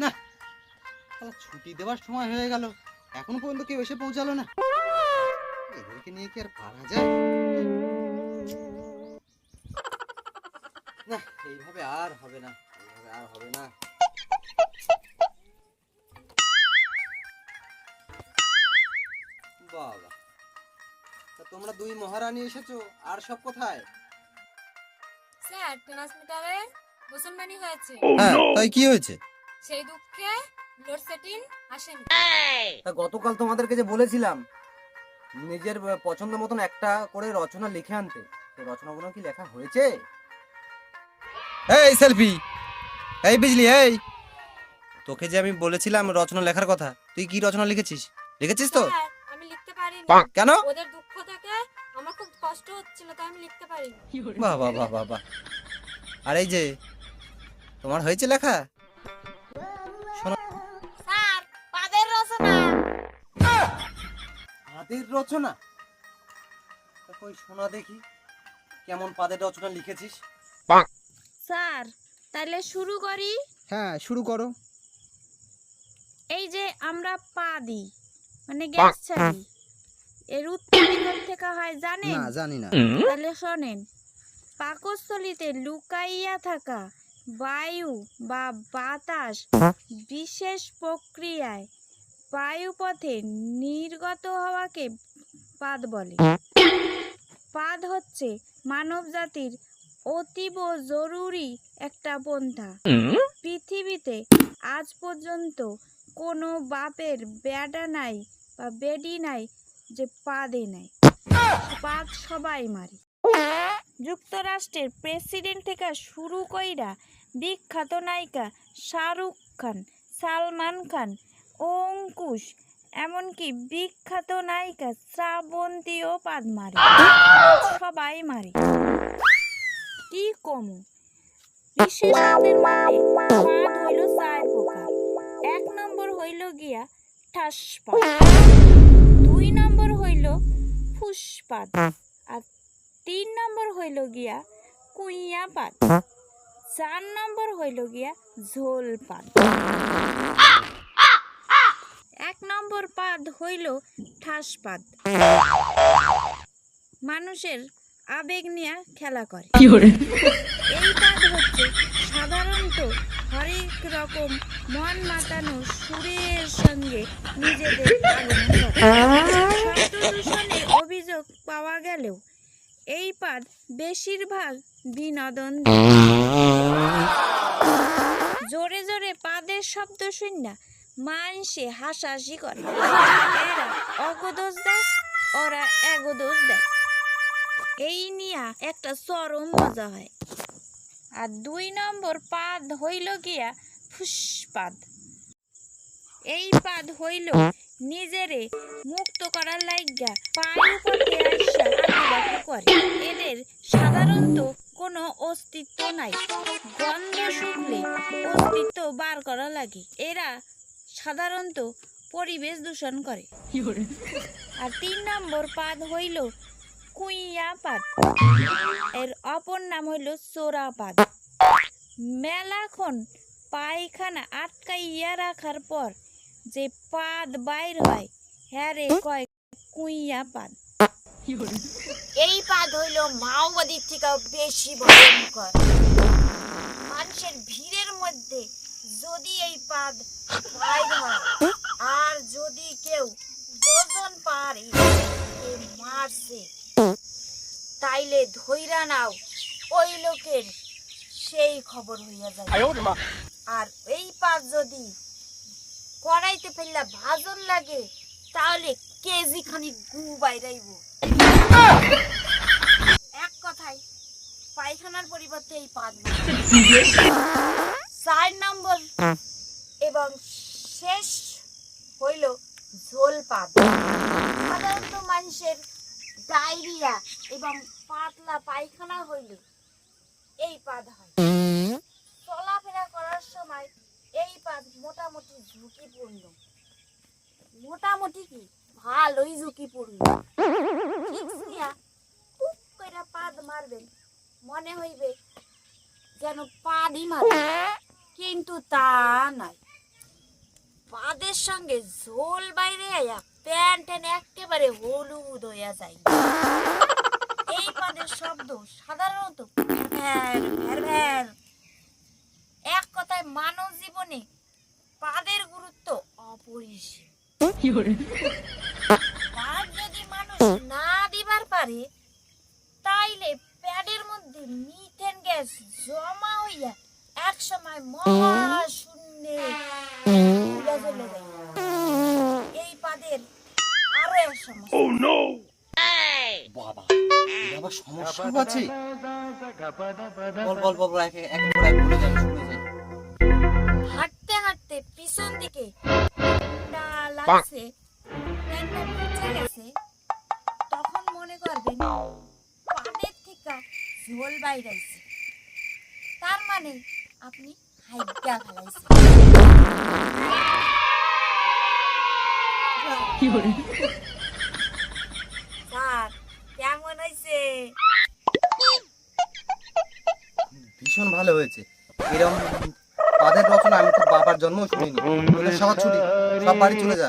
না শালা ছুটি দেওয়ার সময় হয়ে গেল। এখনও পর্যন্ত কেউ এসে পৌঁছালো না। এদেরকে নিয়ে কি আর পারা যায়? না এইভাবে আর হবে না এইভাবে আর হবে না। বাবা তা তোমরা দুই মহারানী এসেছ আর সব কোথায়? স্যার ট্রান্সমিটারে মুসলমানি হয়েছে। হ্যাঁ তাই কি হয়েছে? সেই দুঃখে লোডশেডিং আসেনি। তা গতকাল তোমাদেরকে যে বলেছিলাম নিজের পছন্দ মতন একটা করে রচনা লিখে আনতে তো রচনাগুলো কি লেখা হয়েছে? এই সেলফি এই বিজলি এই! তোকে যে আমি বলেছিলাম রচনা লেখার কথা তুই কি রচনা লিখেছিস? লিখেছিস তো? আমি লিখতে পারিনি। কেন? ওদের দুঃখ থেকে আমার খুব কষ্ট হচ্ছিল তাই আমি লিখতে পারিনি। বাহ বাহ বাহ বাহ বাহ। আর এই যে তোমার হয়েছে লেখা? পাদের রচনা? তা কই শোনা দেখি কেমন পাদের রচনা লিখেছিস? স্যার তাহলে শুরু করি? হ্যাঁ শুরু করো। এই যে আমরা পা দিই মানে গ্যাস ছাড়ি এর উৎপত্তি থেকে হয় জানেন? না জানি না। তাহলে শোনেন পাকস্থলিতে লুকাইয়া থাকা বায়ু বা বাতাস বিশেষ প্রক্রিয়ায় বায়ুপথে নির্গত হওয়াকে পাদ বলে। পাদ হচ্ছে মানব জাতির অতীব জরুরি একটা পন্থা। পৃথিবীতে আজ পর্যন্ত কোনো বাপের বেডা নাই বা বেডি নাই যে পাদে নাই। পাদ সবাই মারে। যুক্তরাষ্ট্রের প্রেসিডেন্ট থেকে শুরু কইরা বিখ্যাত নায়িকা শাহরুখ খান সালমান খান অঙ্কুশ, এমনকি বিখ্যাত নায়িকা শ্রাবন্তীও পাদ মারে। সবাই মারে। কি কম? বিশেষজ্ঞদের মতে হইল চার প্রকার এক নম্বর হইল গিয়া ঠাসপাত দুই নম্বর হইল ফুসপাত আর তিন নম্বর হইল গিয়া কুইয়া পাত চার নম্বর হইল গিয়া ঝোল পাত এক নম্বর পাদ হইল ঠাসপাত মানুষের আবেগ নিয়ে খেলা করে। এই পাদ হচ্ছে সাধারণত হরেক রকম মন মাতানো সুরের সঙ্গে নিজেদের শব্দ অভিযোগ পাওয়া গেলেও এই পাদ বেশিরভাগ বিনোদন জোরে জোরে পাদের শব্দ শুননা মানসে হাসাহাসি করে এরা অগদোষ দেয়, ওরা এগোদোষ দেয়। এই নিয়া একটা চরম মজা হয়। আর দুই নম্বর পাদ হইল গিয়া ফুসপাদ এই পাদ হইল নিজেরে মুক্ত করার লাইগা করে। এদের সাধারণত কোনো অস্তিত্ব নাই। গন্ধ শুকলে অস্তিত্ব বার করা লাগে। এরা সাধারণত পরিবেশ দূষণ করে। আর তিন নম্বর পাদ হইল কুইয়া পাদ এর অপর নাম হইল চোরা পাদ মেলাখন পায়খানা আটকাইয়া রাখার পর যে পাদ বাইর হয় হ্যারে কয় কুইয়া পাদ এই পাদ হইল মাওবাদীর থেকে বেশি ভয়ঙ্কর। মানুষের ভিড়ের মধ্যে যদি এই পাদ হয় আর যদি কেউ দুজন পারে এ মারছে তাইলে ধইরা নাও ওই লোকের সেই খবর হইয়া যায়। আর এই পাদ যদি কড়াইতে ফেললা ভাজন লাগে তাহলে কেজি খানি গু বাইরাইব। এক কথায় পায়খানার পরিবর্তে এই পাদ এবং শেষ হইল ঝোল পাদ সাধারণত মানুষের ডায়রিয়া এবং পাতলা পায়খানা হইল এই পাদ হয়। চলাফেরা করার সময় এই পাদ মোটামুটি ঝুঁকিপূর্ণ। মোটামুটি কি? ভালোই ঝুঁকিপূর্ণ। খুব কইরা পাদ মারবেন। মনে হইবে যেন পাদই মারবে কিন্তু তা নয় পাদের সঙ্গে ঝোল বাইরে আয়া প্যান্ট একেবারে হলুদ হইয়া যায়। এই পাদের শব্দ সাধারণত এক কথায় মানব জীবনে পাদের গুরুত্ব অপরিসীম। যদি মানুষ না দিবার পারে, তাইলে প্যাডের মধ্যে মিথেন গ্যাস জমা হইয়া এক সময় মহাশূন্যে উড়ে চলে যায়। এই পাদের আরও এক সমস্যা। বাবা এর আবার সমস্যা। আছে বল বল বল বল, এক এক এক করে এক শুনে যাই হাঁটতে হাঁটতে পিছন দিকে ঠান্ডা লাগছে গেছে। তখন মনে করবেন পাদের থেকে ঝোল বাইরাইছে তার মানে আপনি হাইগা ফেলাইছেন। স্যার কেমন হয়েছে ভীষণ ভালো হয়েছে। এরকম পাদের রচনা আমি তো বাবার জন্ম শুনিনি। সবার ছুটি সব বাড়ি চলে যা